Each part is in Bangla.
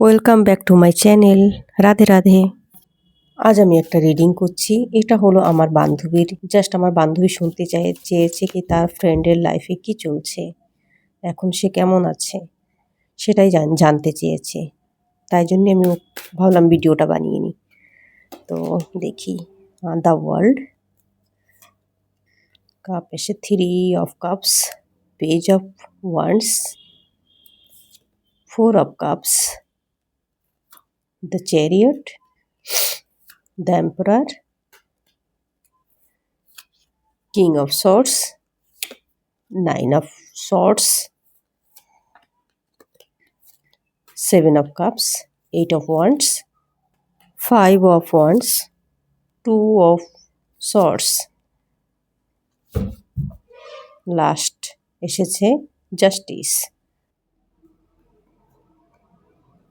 Welcome back to my channel Radhe Radhe. আজ আমি একটা রিডিং করছি। এটা হলো আমার বান্ধবীর। জাস্ট আমার বান্ধবী শুনতে চাই চেয়েছে কি তার ফ্রেন্ডের লাইফে কি চলছে। এখন সে কেমন আছে? সেটাই জান- জানতে চেয়েছে। তাই জন্য আমি ভাবলাম ভিডিওটা বানিয়ে নিই। তো দেখি। দ্য ওয়ার্ল্ড কাপ এসে three of cups page of wands four of cups the chariot, the emperor, king of swords, nine of swords, seven of cups, eight of wands, five of wands, two of swords. Last এসেছে জাস্টিস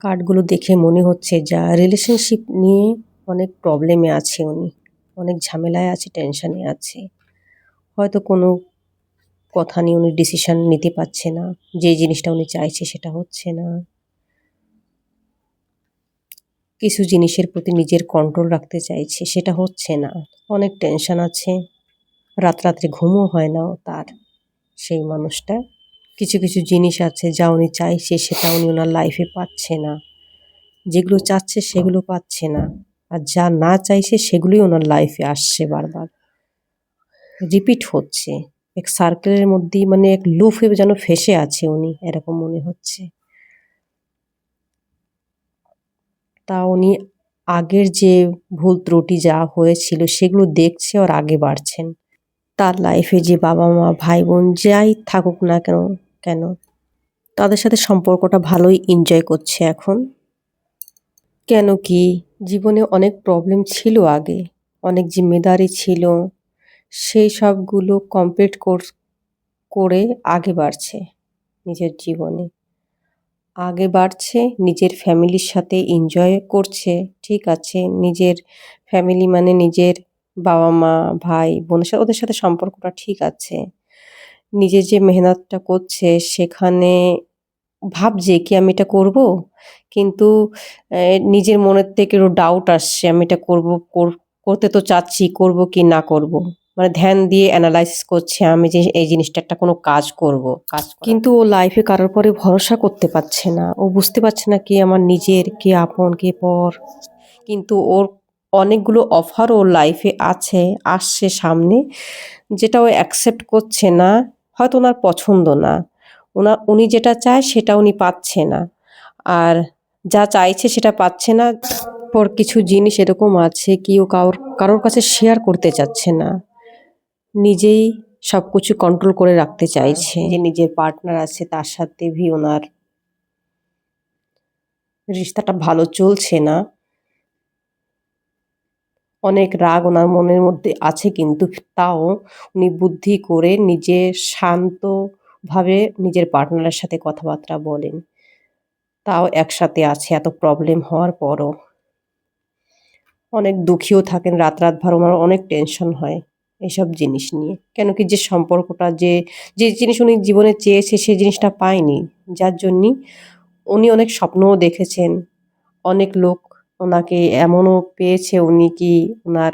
কার্ডগুলো দেখে মনে হচ্ছে যা রিলেশনশিপ নিয়ে অনেক প্রবলেমে আছে উনি। অনেক ঝামেলায় আছে টেনশানে আছে। হয়তো কোনো কথা নিয়ে উনি ডিসিশন নিতে পারছে না। যে জিনিসটা উনি চাইছে সেটা হচ্ছে না। কিছু জিনিসের প্রতি নিজের কন্ট্রোল রাখতে চাইছে, সেটা হচ্ছে না। অনেক টেনশন আছে। রাত রাত্রে ঘুমও হয় না তার। সেই মানুষটা কিছু কিছু জিনিস আছে যা উনি চাইছে সেটা উনি ওনার লাইফে পাচ্ছে না। যেগুলো চাচ্ছে সেগুলো পাচ্ছে না। আর যা না চাইছে সেগুলোই ওনার লাইফে আসছে বারবার। রিপিট হচ্ছে। এক সার্কেলের মধ্যেই মানে এক লুফে যেন ফেসে আছে উনি, এরকম মনে হচ্ছে। তা উনি আগের যে ভুল ত্রুটি যা হয়েছিল সেগুলো দেখছে আর আগে বাড়ছেন। তার লাইফে যে বাবা মা ভাই বোন যাই থাকুক না কেন কেন? তাদের সাথে সম্পর্কটা ভালোই এনজয় করছে এখন। কেন কি? জীবনে অনেক প্রবলেম ছিল আগে। অনেক জিম্মেদারি ছিল। সেই সবগুলো কমপ্লিট করে আগে বাড়ছে নিজের জীবনে। আগে বাড়ছে, নিজের ফ্যামিলির সাথে এনজয় করছে, ঠিক আছে? নিজের ফ্যামিলি মানে নিজের বাবা মা ভাই, বোনের সাথে ওদের সাথে সম্পর্কটা ঠিক আছে। নিজে যে মেহনতটা করছে সেখানে ভাবছে কি আমি এটা করব? কিন্তু নিজের মনের থেকে ডাউট আসছে, আমি এটা করব, কর- করতে তো চাচ্ছি, করব কি না করব? মানে ধ্যান দিয়ে অ্যানালাইসিস করছে, আমি যে এই জিনিসটা একটা কোনো কাজ করব, কাজ কিন্তু ও লাইফে কারোর পরে ভরসা করতে পারছে না। ও বুঝতে পারছে না কি আমার নিজের, কে আপন, কে পর। কিন্তু ওর অনেকগুলো অফার ওর লাইফে আছে, আসছে সামনে, যেটা ও অ্যাকসেপ্ট করছে না। হয়তো ওনার পছন্দ না। ওনা, উনি যেটা চায় সেটা উনি পাচ্ছে না। আর যা চাইছে সেটা পাচ্ছে না। পর কিছু জিনিস এরকম আছে কি ও কারোর কারোর কাছে শেয়ার করতে চাচ্ছে না। নিজেই সব কিছু কন্ট্রোল করে রাখতে চাইছে। যে নিজের পার্টনার আছে, তার সাথে ভি ওনার রিশতাটা ভালো চলছে না। অনেক রাগ ওনার মনের মধ্যে আছে কিন্তু তাও উনি বুদ্ধি করে নিজে শান্তভাবে নিজের পার্টনারের সাথে কথাবার্তা বলেন। তাও একসাথে আছে, এত প্রবলেম হওয়ার পরও। অনেক দুঃখীও থাকেন রাত রাত ভর ওনার অনেক টেনশন হয় এসব জিনিস নিয়ে। কেন কি যে সম্পর্কটা যে যে জিনিস উনি জীবনে চেয়েছে সেই জিনিসটা পায়নি। যার জন্যই উনি অনেক স্বপ্নও দেখেছেন। অনেক লোক ওনাকে এমনও পেয়েছে উনি কি ওনার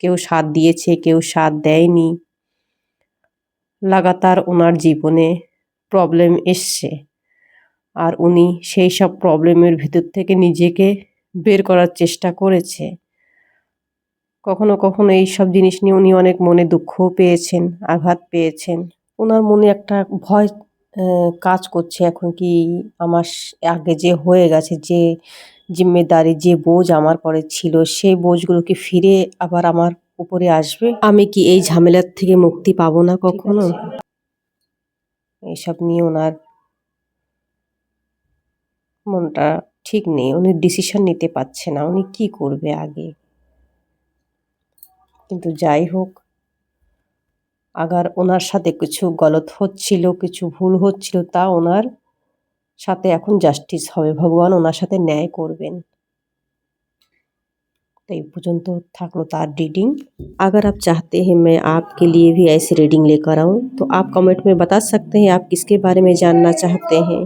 কেউ সাথ দিয়েছে, কেউ সাথ দেয়নি। লাগাতার ওনার জীবনে প্রবলেম এসছে। আর উনি সেই সব প্রবলেমের ভিতর থেকে নিজেকে বের করার চেষ্টা করেছে। কখনো কখনো এই সব জিনিস নিয়ে উনি অনেক মনে দুঃখও পেয়েছেন, আঘাত পেয়েছেন। ওনার মনে একটা ভয় কাজ করছে এখন কি আমার আগে যে হয়ে গেছে, যে জিম্মেদারি যে বোঝ আমার পরে ছিল সেই বোঝগুলো কি ফিরে আবার আমার উপরে আসবে? আমি কি এই ঝামেলার থেকে মুক্তি পাবো না কখনো? এইসব নিয়ে ওনার মনটা ঠিক নেই। উনি ডিসিশন নিতে পারছে না। উনি কি করবে আগে? কিন্তু যাই হোক আগার ওনার সাথে কিছু গলত হচ্ছিল কিছু ভুল হচ্ছিল তা ওনার সাথে এখন জাস্টিস হবে ভগবান ওনার সাথে ন্যায় করবেন तो ये পর্যন্ত থাকলো তার रीडिंग अगर आप चाहते हैं मैं आपके लिए भी ऐसी रीडिंग लेकर आऊँ तो आप कमेंट में बता सकते हैं आप किसके बारे में जानना चाहते हैं